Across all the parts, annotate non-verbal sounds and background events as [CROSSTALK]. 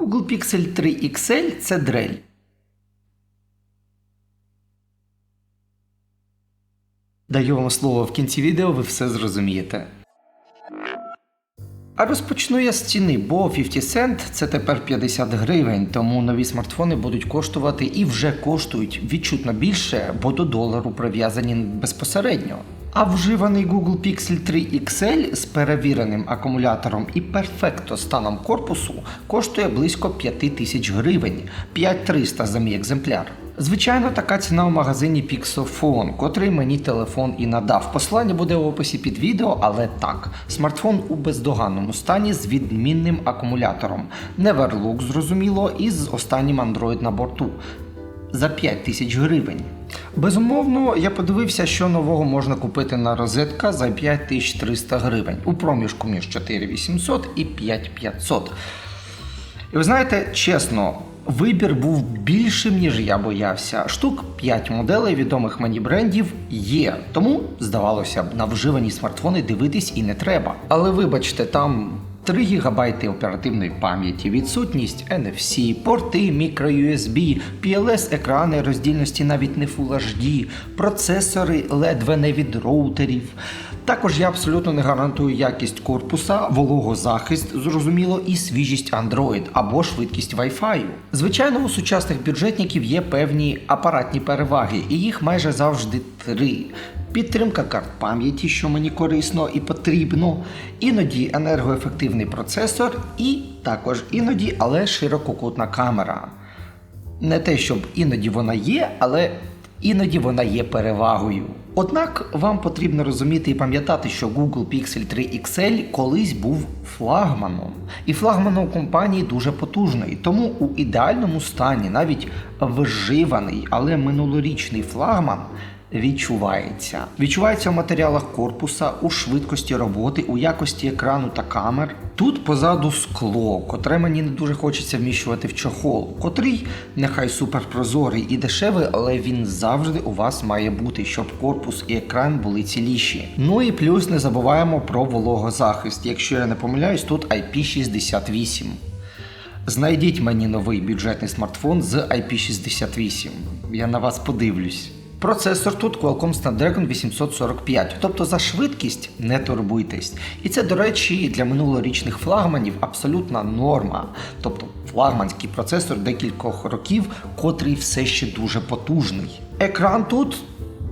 Google Pixel 3 XL це дрель. Даю вам слово в кінці відео, ви все зрозумієте. А розпочну я з ціни, бо 50 Cent це тепер 50 гривень, тому нові смартфони будуть коштувати і вже коштують відчутно більше, бо до долару прив'язані безпосередньо. А вживаний Google Pixel 3 XL з перевіреним акумулятором і перфекто станом корпусу коштує близько 5 тисяч гривень, 5300 за мій екземпляр. Звичайно, така ціна в магазині Pixophone, котрий мені телефон і надав. Посилання буде в описі під відео, але так. Смартфон у бездоганному стані з відмінним акумулятором. Neverlook, зрозуміло, і з останнім Android на борту. За 5 тисяч гривень. Безумовно, я подивився, що нового можна купити на розетка за 5300 гривень у проміжку між 4800 і 5500. І ви знаєте, чесно, вибір був більшим, ніж я боявся. Штук 5 моделей відомих мені брендів є. Тому, здавалося б, на вживані смартфони дивитись і не треба. Але вибачте, там. 3 ГБ оперативної пам'яті, відсутність NFC, порти microUSB, PLS екрани роздільності навіть не Full HD, процесори ледве не від роутерів. Також я абсолютно не гарантую якість корпуса, вологозахист, зрозуміло, і свіжість Android або швидкість Wi-Fi. Звичайно, у сучасних бюджетників є певні апаратні переваги, і їх майже завжди три. Підтримка карт пам'яті, що мені корисно і потрібно, іноді енергоефективний процесор, і також іноді, але ширококутна камера. Не те, щоб іноді вона є, але іноді вона є перевагою. Однак вам потрібно розуміти і пам'ятати, що Google Pixel 3 XL колись був флагманом, і флагманом компанії дуже потужної. Тому у ідеальному стані навіть вживаний, але минулорічний флагман відчувається. Відчувається в матеріалах корпуса, у швидкості роботи, у якості екрану та камер. Тут позаду скло, котре мені не дуже хочеться вміщувати в чохол, котрий нехай суперпрозорий і дешевий, але він завжди у вас має бути, щоб корпус і екран були ціліші. Ну і плюс не забуваємо про вологозахист. Якщо я не помиляюсь, тут IP68. Знайдіть мені новий бюджетний смартфон з IP68. Я на вас подивлюсь. Процесор тут Qualcomm Snapdragon 845, тобто за швидкість не турбуйтесь. І це, до речі, для минулорічних флагманів абсолютна норма. Тобто флагманський процесор декількох років, котрий все ще дуже потужний. Екран тут.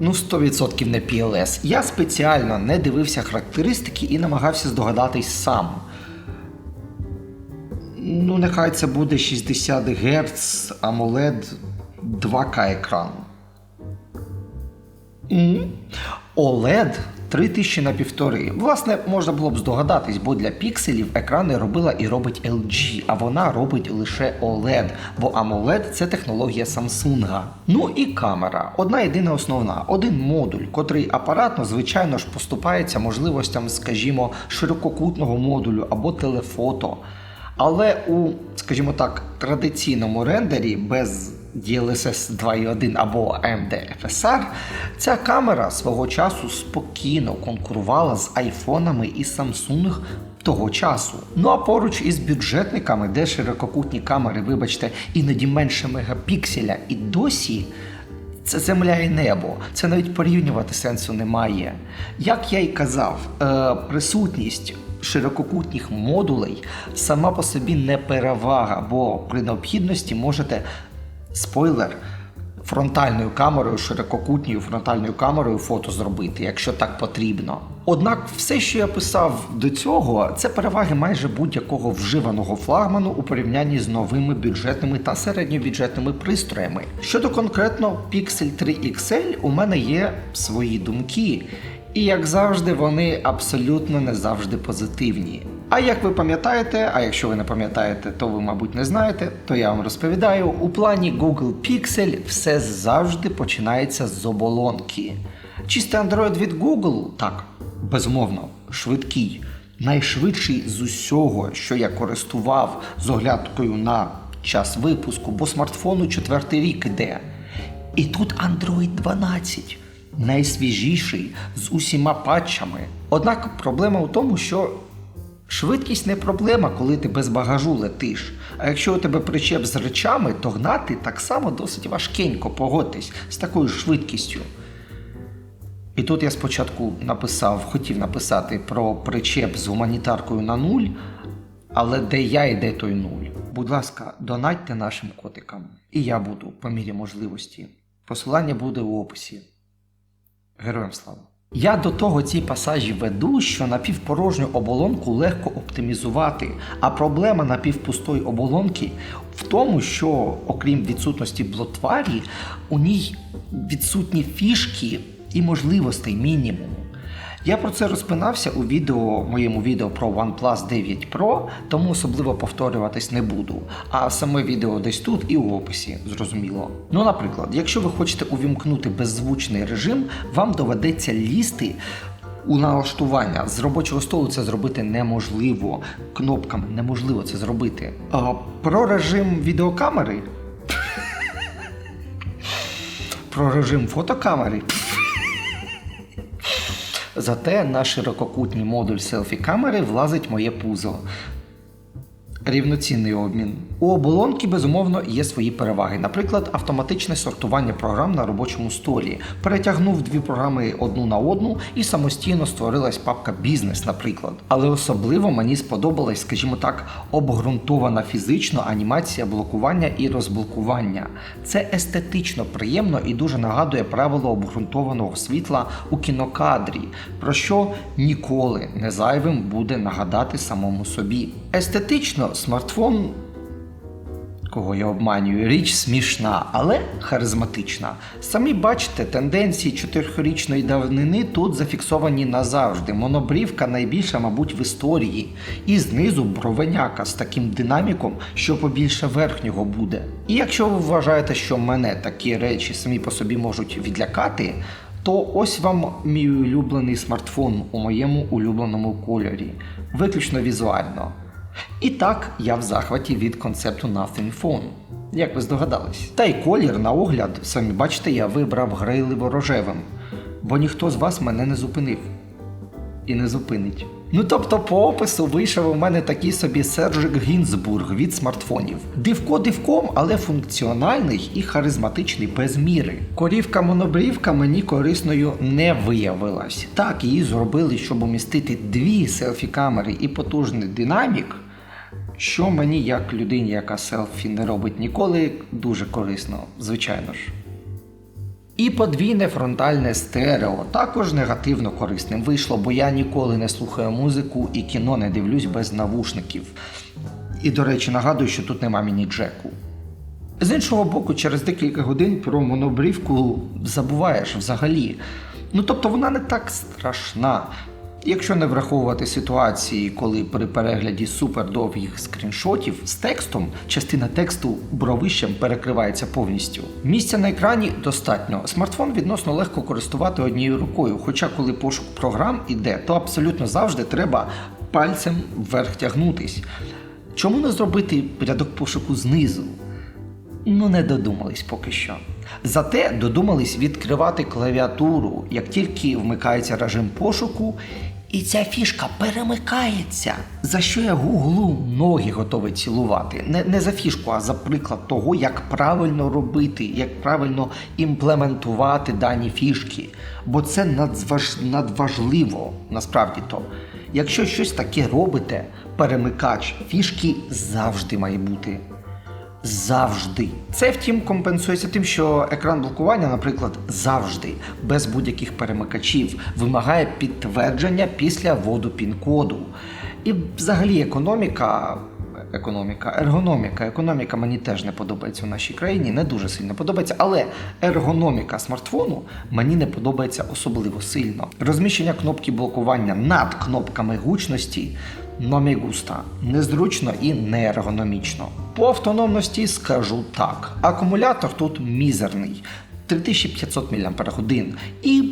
Ну, 100% не PLS. Я спеціально не дивився характеристики і намагався здогадатись сам. Ну, нехай це буде 60 Гц AMOLED 2К екран. OLED 3000 на півтори. Власне, можна було б здогадатись, бо для пікселів екрани робила і робить LG, а вона робить лише OLED, бо AMOLED це технологія Samsung. Ну і камера. Одна єдина основна, один модуль, котрий апаратно, звичайно ж, поступається можливостям, скажімо, ширококутного модулю або телефото. Але у, скажімо так, традиційному рендері без DLSS 2.1 або MDFSR, ця камера свого часу спокійно конкурувала з айфонами і Samsung того часу. Ну а поруч із бюджетниками, де ширококутні камери, вибачте, іноді менше мегапікселя, і досі. Це земля і небо. Це навіть порівнювати сенсу немає. Як я й казав, е, присутність ширококутних модулей сама по собі не перевага, бо при необхідності можете спойлер. Фронтальною камерою, ширококутньою фронтальною камерою фото зробити, якщо так потрібно. Однак, все, що я писав до цього, це переваги майже будь-якого вживаного флагману у порівнянні з новими бюджетними та середньобюджетними пристроями. Щодо конкретно Pixel 3 XL, у мене є свої думки, і як завжди, вони абсолютно не завжди позитивні. А як ви пам'ятаєте, а якщо ви не пам'ятаєте, то ви, мабуть, не знаєте, то я вам розповідаю, у плані Google Pixel все завжди починається з оболонки. Чистий Android від Google, так, безумовно, швидкий, найшвидший з усього, що я користував з оглядкою на час випуску, бо смартфону четвертий рік іде. І тут Android 12 найсвіжіший з усіма патчами. Однак проблема у тому, що Швидкість не проблема, коли ти без багажу летиш. А якщо у тебе причеп з речами, то гнати так само досить важкенько, погодьтесь, з такою швидкістю. І тут я спочатку написав, хотів написати про причеп з гуманітаркою на нуль, але де я і де той нуль. Будь ласка, донатьте нашим котикам. І я буду по мірі можливості. Посилання буде у описі. Героям слава! Я до того ці пасажі веду, що напівпорожню оболонку легко оптимізувати, а проблема напівпустої оболонки в тому, що, окрім відсутності блотварі, у ній відсутні фішки і можливостей мінімуму. Я про це розпинався у відео, моєму відео про OnePlus 9 Pro, тому особливо повторюватись не буду. А саме відео десь тут і у описі, зрозуміло. Ну, наприклад, якщо ви хочете увімкнути беззвучний режим, вам доведеться лізти. У налаштування з робочого столу це зробити неможливо. Кнопками неможливо це зробити. А про режим відеокамери. [LAUGHS] Про режим фотокамери. Зате на ширококутній модуль селфі-камери влазить моє пузо. Рівноцінний обмін. У оболонки, безумовно, є свої переваги. Наприклад, автоматичне сортування програм на робочому столі. Перетягнув дві програми одну на одну і самостійно створилась папка бізнес, наприклад. Але особливо мені сподобалась, скажімо так, обґрунтована фізично анімація блокування і розблокування. Це естетично приємно і дуже нагадує правило обґрунтованого світла у кінокадрі, про що ніколи не зайвим буде нагадати самому собі. Естетично смартфон Кого я обманюю, річ смішна, але харизматична. Самі бачите, тенденції чотирьохрічної давнини тут зафіксовані назавжди. Монобрівка найбільша, мабуть, в історії. І знизу бровеняка з таким динаміком, що побільше верхнього буде. І якщо ви вважаєте, що мене такі речі самі по собі можуть відлякати, то ось вам мій улюблений смартфон у моєму улюбленому кольорі, виключно візуально. І так, я в захваті від концепту Nothing Phone, як ви здогадались. Та й колір на огляд, самі бачите, я вибрав грейливо рожевим, бо ніхто з вас мене не зупинив і не зупинить. Ну тобто по опису вийшов у мене такий собі Сержик Гінзбург від смартфонів. Дивко дивком, але функціональний і харизматичний без міри. Корівка монобрівка мені корисною не виявилась. Так, її зробили, щоб умістити дві селфі-камери і потужний динамік. Що мені, як людині, яка селфі не робить ніколи, дуже корисно, звичайно ж. І подвійне фронтальне стерео також негативно корисним вийшло, бо я ніколи не слухаю музику і кіно не дивлюсь без навушників. І, до речі, нагадую, що тут нема міні-джеку. З іншого боку, через декілька годин про монобрівку забуваєш взагалі. Ну тобто вона не так страшна. Якщо не враховувати ситуації, коли при перегляді супердовгих скріншотів з текстом частина тексту бровищем перекривається повністю. Місця на екрані достатньо. Смартфон відносно легко користувати однією рукою. Хоча, коли пошук програм іде, то абсолютно завжди треба пальцем вверх тягнутись. Чому не зробити рядок пошуку знизу? Ну, не додумались поки що. Зате додумались відкривати клавіатуру, як тільки вмикається режим пошуку, і ця фішка перемикається. За що я гуглу ноги готовий цілувати. Не, не за фішку, а за приклад того, як правильно робити, як правильно імплементувати дані фішки. Бо це надзваж... надважливо насправді то. Якщо щось таке робите, перемикач фішки завжди має бути. Завжди. Це, втім, компенсується тим, що екран блокування, наприклад, завжди, без будь-яких перемикачів, вимагає підтвердження після вводу пін-коду. І взагалі економіка. Економіка, ергономіка. Економіка мені теж не подобається в нашій країні, не дуже сильно подобається, але ергономіка смартфону мені не подобається особливо сильно. Розміщення кнопки блокування над кнопками гучності номі густа. Незручно і неергономічно. По автономності скажу так: акумулятор тут мізерний 3500 мАч. І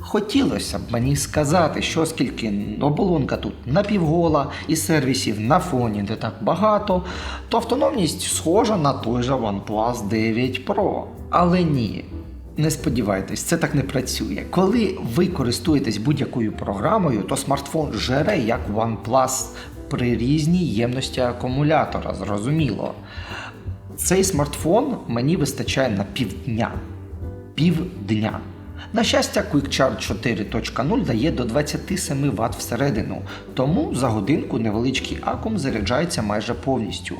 хотілося б мені сказати, що оскільки оболонка тут напівгола і сервісів на фоні не так багато, то автономність схожа на той же OnePlus 9 Pro. Але ні. Не сподівайтесь, це так не працює. Коли ви користуєтесь будь-якою програмою, то смартфон жере як OnePlus при різній ємності акумулятора, зрозуміло. Цей смартфон мені вистачає на півдня. Півдня. На щастя, Quick Charge 4.0 дає до 27 Вт всередину, тому за годинку невеличкий акум заряджається майже повністю.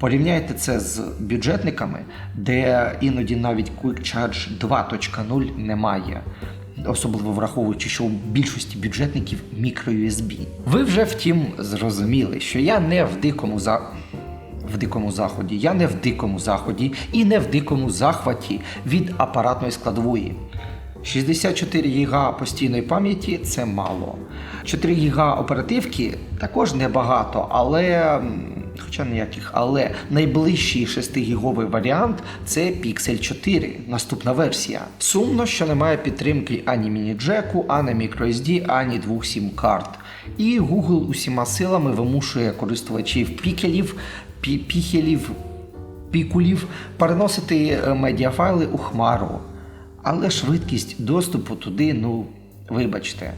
Порівняйте це з бюджетниками, де іноді навіть Quick Charge 2.0 немає. Особливо враховуючи, що у більшості бюджетників мікро-USB. Ви вже втім зрозуміли, що я не в дикому за в дикому заході. Я не в дикому заході і не в дикому захваті від апаратної складової. 64 ГБ постійної пам'яті це мало. 4 ГБ оперативки також небагато, але. Хоча ніяких, але найближчий 6 гіговий варіант це Pixel 4, наступна версія. Сумно, що немає підтримки ані міні-джеку, ані microSD, ані двох сім-карт. І Google усіма силами вимушує користувачів пікелів, пі- піхелів, пікулів переносити е, медіафайли у хмару. Але швидкість доступу туди, ну, вибачте.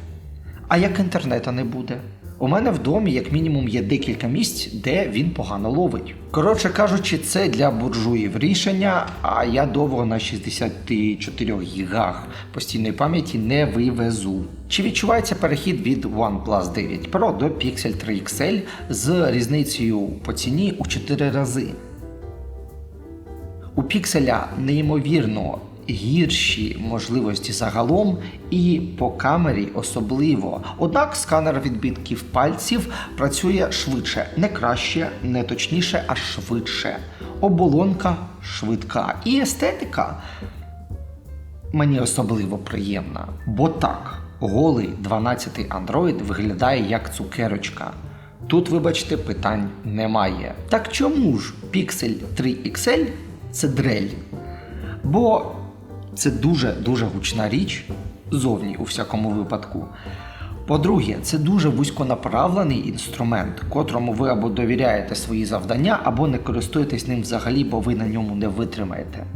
А як інтернету не буде? У мене в домі, як мінімум, є декілька місць, де він погано ловить. Коротше кажучи, це для буржуїв рішення, а я довго на 64 гігах постійної пам'яті не вивезу. Чи відчувається перехід від OnePlus 9 Pro до Pixel 3 XL з різницею по ціні у 4 рази? У пікселя неймовірно гірші можливості загалом і по камері особливо. Однак сканер відбитків пальців працює швидше, не краще, не точніше, а швидше. Оболонка швидка. І естетика мені особливо приємна. Бо так, голий 12-й Android виглядає як цукерочка. Тут, вибачте, питань немає. Так чому ж Pixel 3 XL це дрель? Бо це дуже-дуже гучна річ зовні у всякому випадку. По-друге, це дуже вузьконаправлений інструмент, котрому ви або довіряєте свої завдання, або не користуєтесь ним взагалі, бо ви на ньому не витримаєте.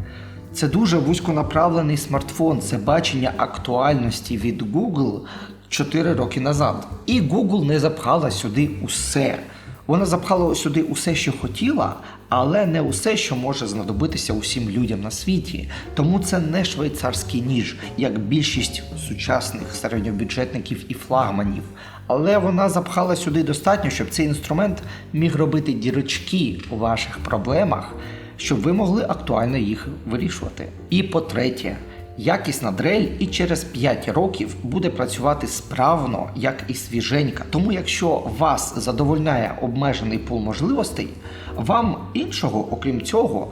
Це дуже вузьконаправлений смартфон, це бачення актуальності від Google 4 роки назад. І Google не запхала сюди усе. Вона запхала сюди усе, що хотіла, але не усе, що може знадобитися усім людям на світі. Тому це не швейцарський ніж, як більшість сучасних середньобюджетників і флагманів. Але вона запхала сюди достатньо, щоб цей інструмент міг робити дірочки у ваших проблемах, щоб ви могли актуально їх вирішувати. І по-третє, Якісна дрель і через 5 років буде працювати справно, як і свіженька. Тому, якщо вас задовольняє обмежений пул можливостей, вам іншого, окрім цього,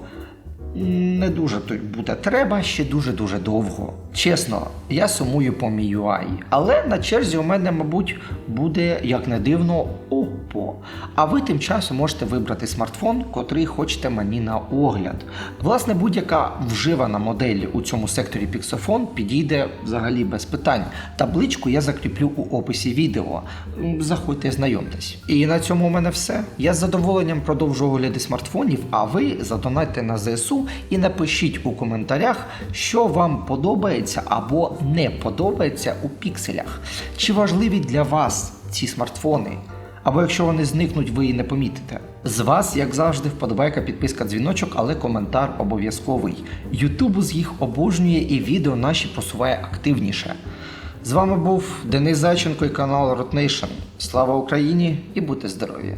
не дуже тут буде треба ще дуже-дуже довго. Чесно, я сумую по MIUI, але на черзі у мене, мабуть, буде, як не дивно, Oppo. А ви тим часом можете вибрати смартфон, котрий хочете мені на огляд. Власне, будь-яка вживана модель у цьому секторі Pixofon підійде взагалі без питань. Табличку я закріплю у описі відео. Заходьте, знайомтесь. І на цьому у мене все. Я з задоволенням продовжу огляди смартфонів, а ви задонайте на ЗСУ і напишіть у коментарях, що вам подобається або не подобається у пікселях. Чи важливі для вас ці смартфони? Або якщо вони зникнуть, ви і не помітите. З вас, як завжди, вподобайка, підписка, дзвіночок, але коментар обов'язковий. Ютуб з їх обожнює і відео наші просуває активніше. З вами був Денис Зайченко і канал Rotnation. Слава Україні і будьте здорові!